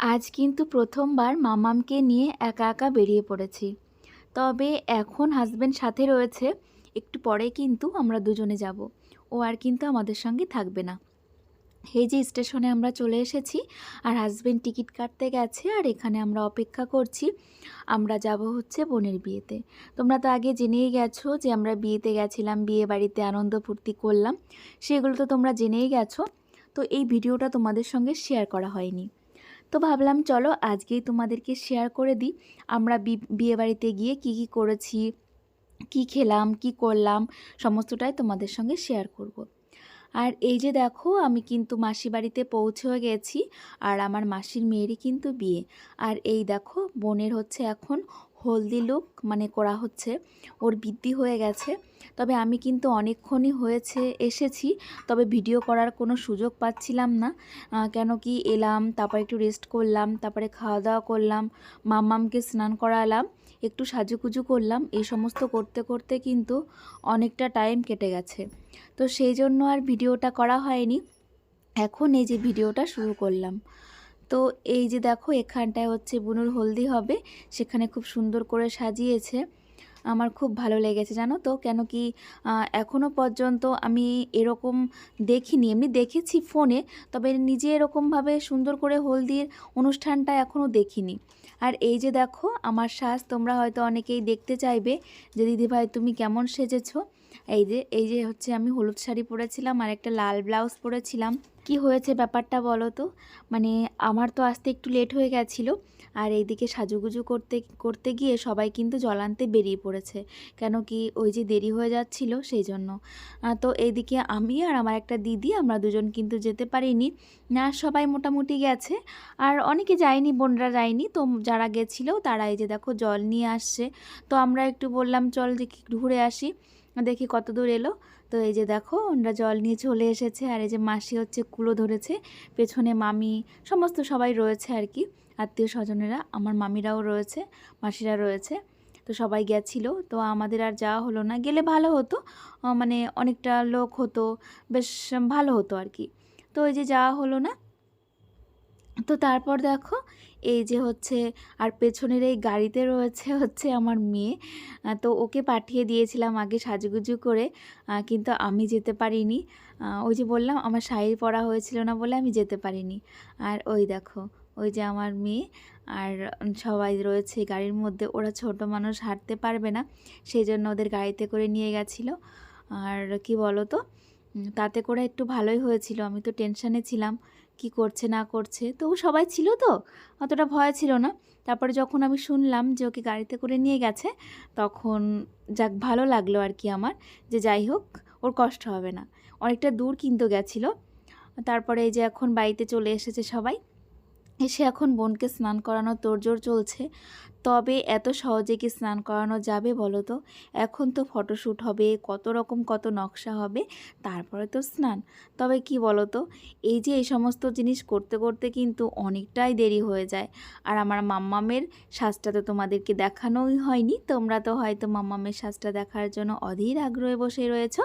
আজ কিন্তু প্রথমবার মামামকে নিয়ে একা একা বেরিয়ে পড়েছি। তবে এখন হাজব্যান্ড সাথে রয়েছে, একটু পরে কিন্তু আমরা দুজনে যাব। ও আর কিন্তু আমাদের সঙ্গে থাকবে না। এই যে স্টেশনে আমরা চলে এসেছি, আর হাজব্যান্ড টিকিট কাটতে গেছে, আর এখানে আমরা অপেক্ষা করছি। আমরা যাব হচ্ছে বোনের বিয়েতে। তোমরা তো আগে জেনেই গেছো যে আমরা বিয়েতে গেছিলাম, বিয়ে বাড়িতে আনন্দ ফুর্তি করলাম। সেগুলো তো তোমরা জেনেই গেছো। তো এই ভিডিওটা তোমাদের সঙ্গে শেয়ার করা হয়নি। তো ভাবলাম, চলো আজকেই তোমাদেরকে শেয়ার করে দিই আমরা বিয়েবাড়িতে গিয়ে কি কি করেছি, কি খেলাম, কি করলাম, সমস্তটাই তোমাদের সঙ্গে শেয়ার করব। আর এই যে দেখো, আমি কিন্তু মাসি বাড়িতে পৌঁছেও গেছি, আর আমার মাসির মেয়েরই কিন্তু বিয়ে আর এই দেখো, বোনের হচ্ছে এখন হলদি লুক মানে করা হচ্ছে, ওর বৃদ্ধি হয়ে গেছে। তবে আমি কিন্তু অনেকক্ষণই হয়েছে, এসেছি, তবে ভিডিও করার কোনো সুযোগ পাচ্ছিলাম না। কেন কি এলাম, তারপর একটু রেস্ট করলাম, তারপরে খাওয়া দাওয়া করলাম, মাম্মামকে স্নান করালাম, একটু সাজুকুজু করলাম, এই সমস্ত করতে করতে কিন্তু অনেকটা টাইম কেটে গেছে। তো সেই জন্য আর ভিডিওটা করা হয়নি। এখন এই যে ভিডিওটা শুরু করলাম। তো এই যে দেখো এখানটায় হচ্ছে বুনুর হলদি হবে। সেখানে খুব সুন্দর করে সাজিয়েছে। আমার খুব ভালো লেগেছে জানো তো? কেন কি আহ, এখনও পর্যন্ত আমি এরকম দেখিনি। এমনি দেখেছি ফোনে তবে নিজে এরকমভাবে সুন্দর করে হলদির অনুষ্ঠানটা এখনও দেখিনি। আর এই যে দেখো আমার সাজ তোমরা হয়তো অনেকেই দেখতে চাইবে যে দিদিভাই তুমি কেমন সেজেছো? এই যে এই যে হচ্ছে আমি হলুদ শাড়ি পরেছিলাম আর একটা লাল ব্লাউজ পরেছিলাম। কি হয়েছে ব্যাপারটা বলো তো? মানে আমার তো আসতে একটু লেট হয়ে গেছিল আর এইদিকে সাজুগুজু করতে করতে গিয়ে সবাই কিন্তু জল আনতে বেরিয়ে পড়েছে। কেন কি ওই যে দেরি হয়ে যাচ্ছিল সেই জন্য। তো এইদিকে আমি আর আমার একটা দিদি আমরা দুজন কিন্তু যেতে পারিনি। না, সবাই মোটামুটি গেছে। আর অনেকে যায়নি, বোনরা যায়নি। তো যারা গেছিল তারা এই যে দেখো জল নিয়ে আসছে। তো আমরা একটু বললাম, চল যে ঘুরে আসি। দেখি কত দূর এলো। তো এই যে দেখো ওরা জল নিয়ে চলে এসেছে। আর এই যে মাসি হচ্ছে কুলো ধরেছে। পেছনে মামি, সমস্ত সবাই রয়েছে আর কি। আত্মীয় স্বজনেরা, আমার মামিরাও রয়েছে, মাসিরা রয়েছে। তো সবাই গেছিল। তো আমাদের আর যাওয়া হলো না। গেলে ভালো হতো। মানে অনেকটা লোক হতো, বেশ ভালো হতো আর কি। তো ওই যে যাওয়া হলো না তো তারপর দেখো, এই যে হচ্ছে, আর পেছনের এই গাড়িতে রয়েছে হচ্ছে আমার মেয়ে। তো ওকে পাঠিয়ে দিয়েছিলাম আগে সাজুগুজু করে কিন্তু আমি যেতে পারিনি। ওই যে বললাম, আমার শাড়ি পরা হয়েছিল না বলে আমি যেতে পারিনি। আর ওই দেখো, ওই যে আমার মেয়ে, আর সবাই রয়েছে গাড়ির মধ্যে। ওরা ছোট মানুষ, হাঁটতে পারবে না সেই জন্য ওদের গাড়িতে করে নিয়ে গেছিল। আর কি বলো তো তাতে করে একটু ভালোই হয়েছিল। আমি তো টেনশানে ছিলাম, কি করছে, না করছে। তো সবাই ছিল তো, অতটা ভয় ছিল না। তারপরে যখন আমি শুনলাম যে ওকে গাড়িতে করে নিয়ে গেছে, তখন যাক, ভালো লাগল আর কি আমার যে যাই হোক, ওর কষ্ট হবে না। অনেকটা দূর কিন্তু গেছিল। তারপরে এই যে এখন বাড়িতে চলে এসেছে সবাই। এসে এখন বোনকে স্নান করানোর তোড়জোড় চলছে। তবে এত সহজে কি স্নান করানো যাবে বলো তো? এখন তো ফটোশ্যুট হবে, কত রকম কত নকশা হবে, তারপরে তো স্নান। তবে কি বলো তো, এই যে এই সমস্ত জিনিস করতে করতে কিন্তু অনেকটাই দেরি হয়ে যায়। আর আমার মাম্মামের সাজটা তো তোমাদেরকে দেখানোই হয়নি, তোমরা তো হয়তো মাম্মামের সাজটা দেখার জন্য অধীর আগ্রহে বসে রয়েছ।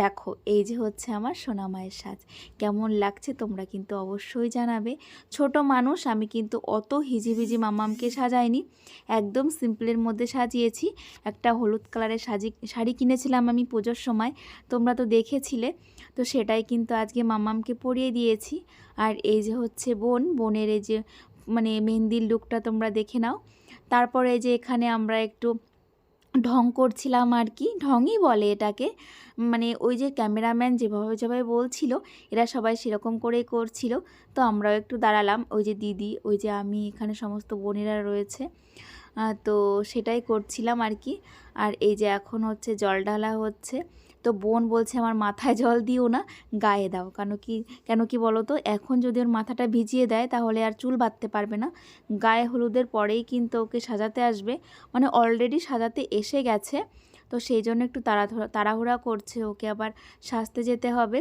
দেখো, এই যে হচ্ছে আমার সোনামায়ের সাজ। কেমন লাগছে তোমরা কিন্তু অবশ্যই জানাবে। ছোট মানুষ, আমি কিন্তু অত হিজিবিজি মাম্মামকে সাজাইনি। একদম সিম্পলের মধ্যে সাজিয়েছি। একটা হলুদ কালারের সাজি, শাড়ি কিনেছিলাম আমি পুজোর সময়, তোমরা তো দেখেছিলে। তো সেটাই কিন্তু আজকে মামামকে পরিয়ে দিয়েছি। আর এই যে হচ্ছে বোন, বোনের এই যে মানে মেহেন্দির লুকটা তোমরা দেখে নাও। তারপরে যে এখানে আমরা একটু ঢং করছিলাম আর কি, ঢংই বলে এটাকে। মানে ওই যে ক্যামেরাম্যান যেভাবে যেভাবে বলছিল, এরা সবাই সেরকম করেই করছিল। তো আমরাও একটু দাঁড়ালাম, ওই যে দিদি, ওই যে আমি, এখানে সমস্ত বোনেরা রয়েছে। তো সেটাই করছিলাম আর কি। আর এই যে এখন হচ্ছে জল ঢালা হচ্ছে। তো বোন বলছে, আমার মাথায় জল দিও না, গায়ে দাও। কেন কি কেন কি বলো তো এখন যদি ওর মাথাটা ভিজিয়ে দেয়, তাহলে আর চুল বাঁধতে পারবে না। গায়ে হলুদের পরেই কিন্তু ওকে সাজাতে আসবে। মানে অলরেডি সাজাতে এসে গেছে। তো সেই জন্য একটু তাড়াহুড়া তাড়াহুড়া করছে। ওকে আবার সাজতে যেতে হবে।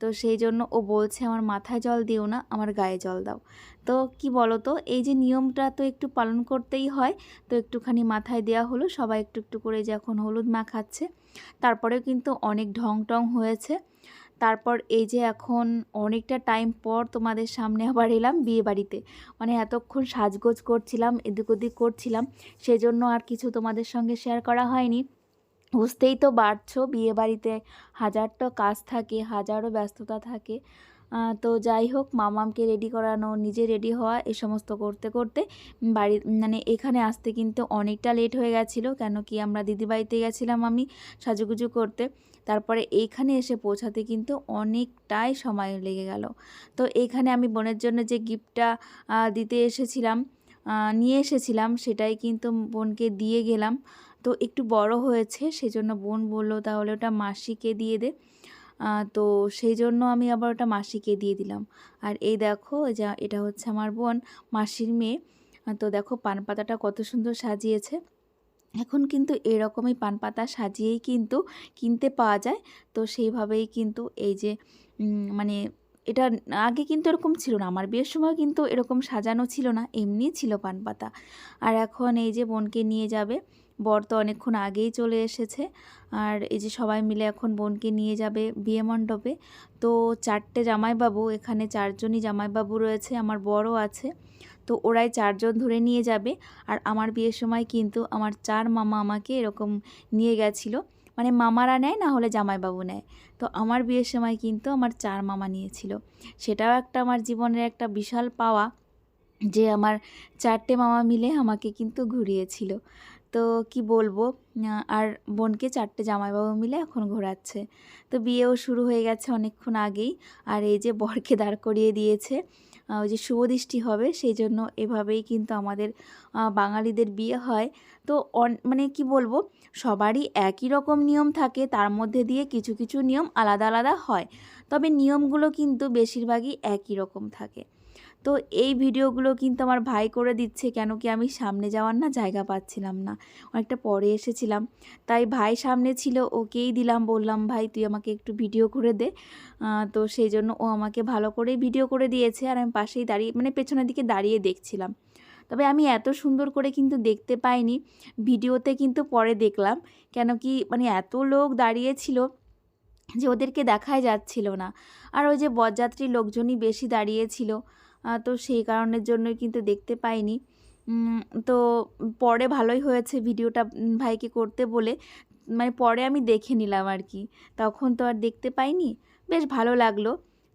তো সেই জন্য ও বলছে, আমার মাথায় জল দিও না, আমার গায়ে জল দাও। তো কি বলো তো এই যে নিয়মটা তো একটু পালন করতেই হয়। তো একটুখানি মাথায় দেওয়া হলো। সবাই একটু একটু করে যখন হলুদ মাখাচ্ছে তারপরেও কিন্তু অনেক ঢং টং হয়েছে। তারপর এই যে এখন অনেকটা টাইম পর তোমাদের সামনে আবার এলাম বিয়ে বাড়িতে মানে এতক্ষণ সাজগোজ করছিলাম এদিক ওদিক করছিলাম, সেজন্য আর কিছু তোমাদের সঙ্গে শেয়ার করা হয়নি। বুঝতেই তো পারছ বিয়ে বাড়িতে হাজারটা কাজ থাকে, হাজারো ব্যস্ততা থাকে। তো যাই হোক, মামামকে রেডি করানো, নিজে রেডি হওয়া, এ সমস্ত করতে করতে বাড়ি মানে এখানে আসতে কিন্তু অনেকটা লেট হয়ে গেছিল, কেন কি আমরা দিদিবাড়িতে গেছিলাম আমি সাজুগুজু করতে। তারপরে এইখানে এসে পৌঁছাতে কিন্তু অনেকটাই সময় লেগে গেল। তো এইখানে আমি বোনের জন্য যে গিফটটা দিতে এসেছিলাম নিয়ে এসেছিলাম, সেটাই কিন্তু বোনকে দিয়ে গেলাম। তো একটু বড় হয়েছে, সেজন্য বোন বলল, তাহলে ওটা মাসিকে দিয়ে দে। তো সেই জন্য আমি আবার ওটা মাসিকে দিয়ে দিলাম। আর এই দেখো যা এটা হচ্ছে আমার বোন মাসির মেয়ে। তো দেখো পান পাতাটা কত সুন্দর সাজিয়েছে। এখন কিন্তু এরকমই পান পাতা সাজিয়েই কিন্তু কিনতে পাওয়া যায়। তো সেইভাবেই কিন্তু এই যে মানে এটা আগে কিন্তু এরকম ছিল না। আমার বিয়ের সময় কিন্তু এরকম সাজানো ছিল না, এমনি ছিল পান পাতা। আর এখন এই যে বোনকে নিয়ে যাবে বর তো অনেকক্ষণ আগেই চলে এসেছে। আর এই যে সবাই মিলে এখন বোনকে নিয়ে যাবে বিয়ে মণ্ডপে তো চারটে জামাইবাবু, এখানে চারজনই জামাইবাবু রয়েছে, আমার বড়ও আছে। তো ওরাই চারজন ধরে নিয়ে যাবে। আর আমার বিয়ের সময় কিন্তু আমার চার মামা আমাকে এরকম নিয়ে গেছিল। মানে মামারা নেয় না হলে জামাইবাবু নেয়। তো আমার বিয়ের সময় কিন্তু আমার চার মামা নিয়েছিল। সেটাও একটা আমার জীবনের একটা বিশাল পাওয়া যে আমার চারটে মামা মিলে আমাকে কিন্তু ঘুরিয়েছিল। তো কি বলব? আর বোনকে চারটে জামাইবাবু মিলে এখন ঘোরাচ্ছে। তো বিয়েও শুরু হয়ে গেছে অনেকক্ষণ আগেই। আর এই যে বরকে দাঁড় করিয়ে দিয়েছে ওই যে শুভদৃষ্টি হবে, সেই জন্য এভাবেই কিন্তু আমাদের বাঙালিদের বিয়ে হয়। তো মানে কি বলব? সবারই একই রকম নিয়ম থাকে, তার মধ্যে দিয়ে কিছু কিছু নিয়ম আলাদা আলাদা হয়। তবে নিয়মগুলো কিন্তু বেশিরভাগই একই রকম থাকে। তো এই ভিডিওগুলো কিন্তু আমার ভাই করে দিচ্ছে কেন কি আমি সামনে যাওয়ার না জায়গা পাচ্ছিলাম না। অনেকটা পরে এসেছিলাম। তাই ভাই সামনে ছিল, ওকেই দিলাম, বললাম, ভাই, তুই আমাকে একটু ভিডিও করে দে। তো সেই জন্য ও আমাকে ভালো করেই ভিডিও করে দিয়েছে আর আমি পাশেই দাঁড়িয়ে মানে পেছনের দিকে দাঁড়িয়ে দেখছিলাম। তবে আমি এত সুন্দর করে কিন্তু দেখতে পাইনি। ভিডিওতে কিন্তু পরে দেখলাম। কেন কি মানে এত লোক দাঁড়িয়েছিল যে ওদেরকে দেখাই যাচ্ছিল না। আর ওই যে বরযাত্রী লোকজনই বেশি দাঁড়িয়েছিল। তো সেই কারণের জন্যই কিন্তু দেখতে পাইনি। তো পরে ভালোই হয়েছে ভিডিওটা ভাইকে করতে বলে। মানে পরে আমি দেখে নিলাম আর কি। তখন তো আর দেখতে পাইনি। বেশ ভালো লাগল।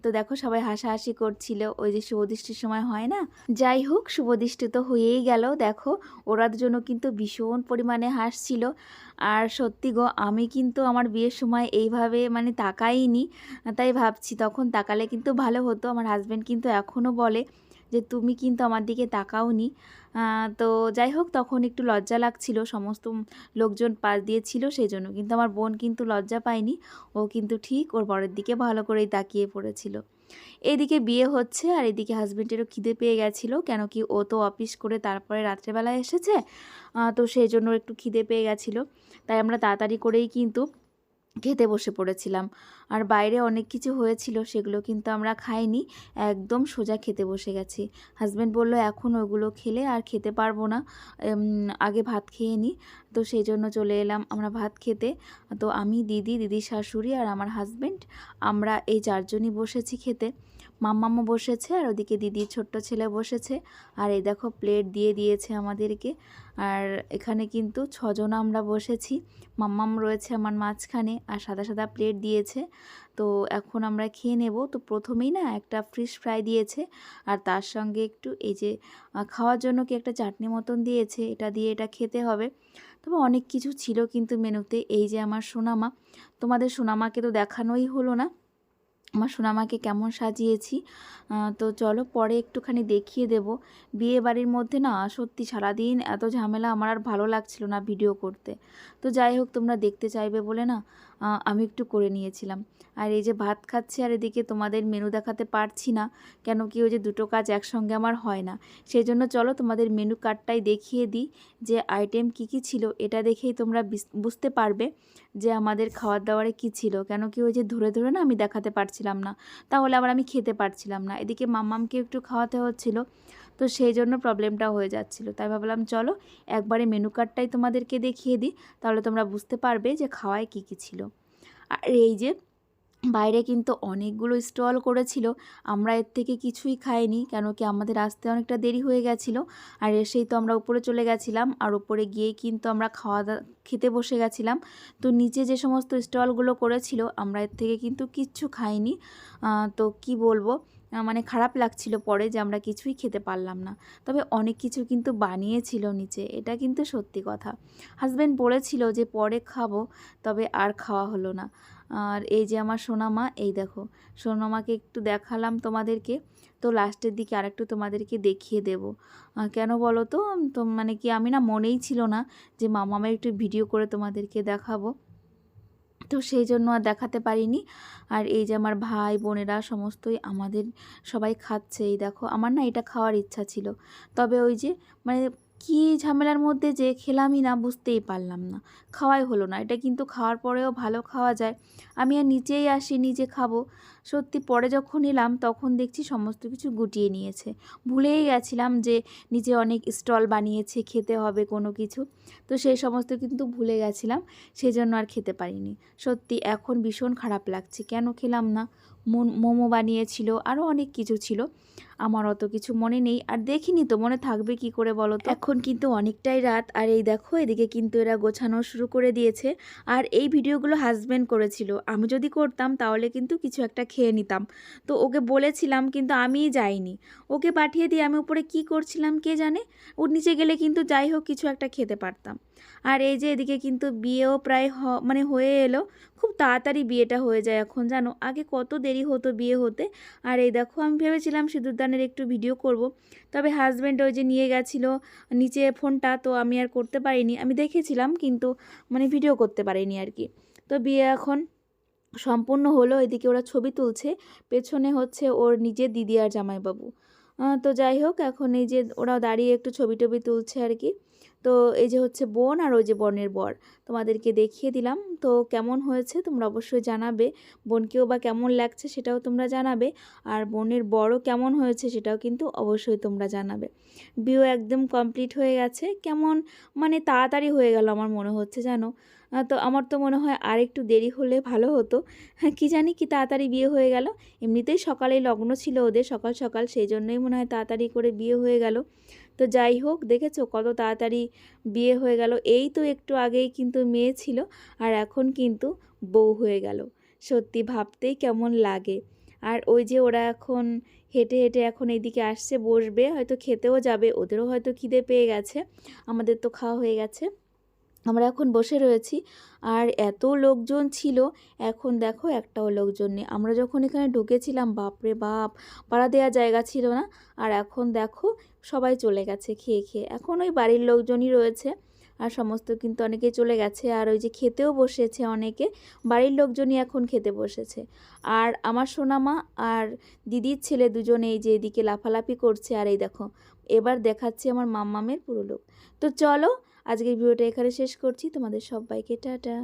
তো দেখো সবাই হাসাহাসি করছিল, ওই যে শুভদৃষ্টির সময় হয় না? যাই হোক, শুভদৃষ্টি তো হয়েই গেল। দেখো ওরার জন্য কিন্তু ভীষণ পরিমাণে হাসছিল। আর সত্যি গো, আমি কিন্তু আমার বিয়ের সময় এইভাবে মানে তাকাইনি। তাই ভাবছি, তখন তাকালে কিন্তু ভালো হতো। আমার হাজব্যান্ড কিন্তু এখনও বলে যে তুমি কিন্তু আমার দিকে তাকাওনি। তো যাই হোক, তখন একটু লজ্জা লাগছিল। সমস্ত লোকজন পাশ দিয়ে ছিল সেই জন্য কিন্তু আমার বোন কিন্তু লজ্জা পায়নি। ও কিন্তু ঠিক ওর বরের দিকে ভালো করেই তাকিয়ে পড়েছিল। এদিকে বিয়ে হচ্ছে আর এদিকে হাজব্যান্ডেরও খিদে পেয়ে গেছিল, কেন কি ও তো অফিস করে তারপরে রাত্রেবেলায় এসেছে। তো সেই জন্য একটু খিদে পেয়ে গেছিল। তাই আমরা তাড়াতাড়ি করেই কিন্তু খেতে বসে পড়েছিলাম। আর বাইরে অনেক কিছু হয়েছিল, সেগুলো কিন্তু আমরা খাইনি। একদম সোজা খেতে বসে গেছি। হাজব্যান্ড বলল, এখন ওগুলো খেলে আর খেতে পারব না। আগে ভাত খেয়ে নিই তো সেই জন্য চলে এলাম আমরা ভাত খেতে। তো আমি দিদি দিদি শাশুড়ি আর আমার হাজব্যান্ড আমরা এই চারজনই বসেছি খেতে। মাম্মামও বসেছে আর ওদিকে দিদির ছোট্ট ছেলে বসেছে। আর এই দেখো প্লেট দিয়ে দিয়েছে আমাদেরকে। আর এখানে কিন্তু ছজন আমরা বসেছি। মাম্মাম রয়েছে আমার মাঝখানে আর সাদা সাদা প্লেট দিয়েছে। তো এখন আমরা খেয়ে নেব। তো প্রথমেই না একটা ফিশ ফ্রাই দিয়েছে। আর তার সঙ্গে একটু এই যে খাওয়ার জন্য কি একটা চাটনি মতন দিয়েছে। এটা দিয়ে এটা খেতে হবে। তবে অনেক কিছু ছিল কিন্তু মেনুতে। এই যে আমার সোনামা। তোমাদের সোনামাকে তো দেখানোই হলো না। আমার সোনামাকে কেমন সাজিয়েছি তো চলো পরে একটুখানি দেখিয়ে দেব। বিয়ে বাড়ির মধ্যে না সত্যি সারাদিন এত ঝামেলা আমার আর ভালো লাগছিল না ভিডিও করতে। তো যাই হোক, তোমরা দেখতে চাইবে বলে না আমি একটু করে নিয়েছিলাম। আর এই যে ভাত খাচ্ছি আর এদিকে তোমাদের মেনু দেখাতে পারছি না, কেন কি ওই যে দুটো কাজ একসঙ্গে আমার হয় না। সেই জন্য চলো তোমাদের মেনু কার্ডটাই দেখিয়ে দিই যে আইটেম কি কি ছিল, এটা দেখেই তোমরা বুঝতে পারবে যে আমাদের খাওয়ার দাওয়ারে কি ছিল। কেন কি ওই যে ধরে ধরে না আমি দেখাতে পারছিলাম না, তাহলে আবার আমি খেতে পারছিলাম না। এদিকে মাম্মামকে একটু খাওয়াতে হচ্ছিল। তো সেই জন্য প্রবলেমটা হয়ে যাচ্ছিল। তাই ভাবলাম, চলো একবারে মেনু কার্ডটাই তোমাদেরকে দেখিয়ে দিই, তাহলে তোমরা বুঝতে পারবে যে খাওয়ায় কী কী ছিল। আর এই যে বাইরে কিন্তু অনেকগুলো স্টল করেছিল, আমরা এর থেকে কিছুই খাইনি কেন কি আমাদের আসতে অনেকটা দেরি হয়ে গেছিল। আর এসেই তো আমরা উপরে চলে গেছিলাম, আর উপরে গিয়ে কিন্তু আমরা খাওয়া দাওয়া খেতে বসে গেছিলাম। তো নিচে যে সমস্ত স্টলগুলো করেছিল, আমরা এর থেকে কিন্তু কিচ্ছু খাইনি। তো কি বলব? মানে খারাপ লাগছিল পরে যে আমরা কিছুই খেতে পারলাম না। তবে অনেক কিছু কিন্তু বানিয়েছিল নিচে, এটা কিন্তু সত্যি কথা। হাজব্যান্ড বলেছিল যে পরে খাব, তবে আর খাওয়া হলো না। আর এই যে আমার সোনামা, এই দেখো, সোনামাকে একটু দেখালাম তোমাদেরকে। তো লাস্টের দিকে আরেকটু তোমাদেরকে দেখিয়ে দেব। কেন বলো তো? মানে কি আমি না মনেই ছিল না যে মামামের একটু ভিডিও করে তোমাদেরকে দেখাবো। তো সেই জন্য আর দেখাতে পারিনি। আর এই যে আমার ভাই, বোনেরা সমস্তই আমাদের সবাই খাচ্ছে। এই দেখো, আমার না এটা খাওয়ার ইচ্ছা ছিল। তবে ওই যে মানে কী ঝামেলার মধ্যে যে খেলামই না বুঝতেই পারলাম না। খাওয়াই হলো না। এটা কিন্তু খাওয়ার পরেও ভালো খাওয়া যায়। আমি আর নিচেই আসি নিজে খাব। সত্যি পরে যখন এলাম তখন দেখছি সমস্ত কিছু গুটিয়ে নিয়েছে। ভুলেই গেছিলাম যে নিচে অনেক স্টল বানিয়েছে, খেতে হবে কোনো কিছু। তো সেই সমস্ত কিন্তু ভুলে গেছিলাম সেই জন্য আর খেতে পারিনি। সত্যি এখন ভীষণ খারাপ লাগছে। কেন খেলাম না? মোমো বানিয়েছিল আরও অনেক কিছু ছিল। আমার অত কিছু মনে নেই। আর দেখিনি তো, মনে থাকবে কি করে বলো তো? এখন কিন্তু অনেকটাই রাত। আর এই দেখো, এদিকে কিন্তু এরা গোছানো শুরু করে দিয়েছে। আর এই ভিডিওগুলো হাজব্যান্ড করেছিল। আমি যদি করতাম, তাহলে কিন্তু কিছু একটা খেয়ে নিতাম। তো ওকে বলেছিলাম, কিন্তু আমিই যাইনি। ওকে পাঠিয়ে দিয়ে আমি উপরে কি করছিলাম কে জানে? ওর নিচে গেলে কিন্তু যাই হোক, কিছু একটা খেতে পারতাম। আর এই যে এদিকে কিন্তু বিয়েও প্রায় মানে হয়ে এলো। খুব তাড়াতাড়ি বিয়েটা হয়ে যায় এখন, জানো? আগে কত দেরি হতো বিয়ে হতে। আর এই দেখো, আমি ভেবেছিলাম সিঁদুরদানের একটু ভিডিও করব। তবে হাজব্যান্ড ওই যে নিয়ে গেছিল নিচে ফোনটা, তো আমি আর করতে পারিনি। আমি দেখেছিলাম, কিন্তু মানে ভিডিও করতে পারিনি আর কি। তো বিয়ে এখন সম্পূর্ণ হলো, এদিকে ওরা ছবি তুলছে। পেছনে হচ্ছে ওর নিজের দিদি আর জামাইবাবু। তো যাই হোক, এখন এই যে ওরা দাঁড়িয়ে একটু ছবি টবি তুলছে আর কি। তো এই যে হচ্ছে বোন আর ওই যে বোনের বর, তোমাদেরকে দেখিয়ে দিলাম। তো কেমন হয়েছে তোমরা অবশ্যই জানাবে। বোনকেও বা কেমন লাগছে সেটাও তোমরা জানাবে। আর বোনের বড়ও কেমন হয়েছে সেটাও কিন্তু অবশ্যই তোমরা জানাবে। বিয়ে একদম কমপ্লিট হয়ে গেছে। কেমন মানে তাড়াতাড়ি হয়ে গেল আমার মনে হচ্ছে জানো। তো আমার তো মনে হয় আর একটু দেরি হলে ভালো হতো। হ্যাঁ কী জানি কি তাড়াতাড়ি বিয়ে হয়ে গেল। এমনিতেই সকালেই লগ্ন ছিল ওদের সকাল সকাল, সেই জন্যই মনে হয় তাড়াতাড়ি করে বিয়ে হয়ে গেল। তো যাই হোক, দেখেছ কত তাড়াতাড়ি বিয়ে হয়ে গেল। এই তো একটু আগেই কিন্তু মেয়ে ছিল আর এখন কিন্তু বউ হয়ে গেল। সত্যি ভাবতেই কেমন লাগে। আর ওই যে ওরা এখন হেঁটে হেঁটে এখন এইদিকে আসছে, বসবে, হয়তো খেতেও যাবে, ওদেরও হয়তো খিদে পেয়ে গেছে। আমাদের তো খাওয়া হয়ে গেছে। আমরা এখন বসে রয়েছি। আর এত লোকজন ছিল, এখন দেখো একটাও লোকজন নেই। আমরা যখন এখানে ঢুকেছিলাম, বাপরে বাপ, পাড়া দেওয়া জায়গা ছিল না। আর এখন দেখো সবাই চলে গেছে খেয়ে খেয়ে। এখন ওই বাড়ির লোকজনই রয়েছে। আর সমস্ত কিন্তু অনেকে চলে গেছে। আর ওই যে খেতেও বসেছে অনেকে, বাড়ির লোকজনই এখন খেতে বসেছে। আর আমার সোনামা আর দিদির ছেলে দুজনে এই যে এদিকে লাফালাফি করছে। আর এই দেখো, এবার দেখাচ্ছি আমার মাম্মামের পুরো লোক। তো চলো আজকের ভিডিওটা এখানে শেষ করছি। তোমাদের সবাইকে টাটা।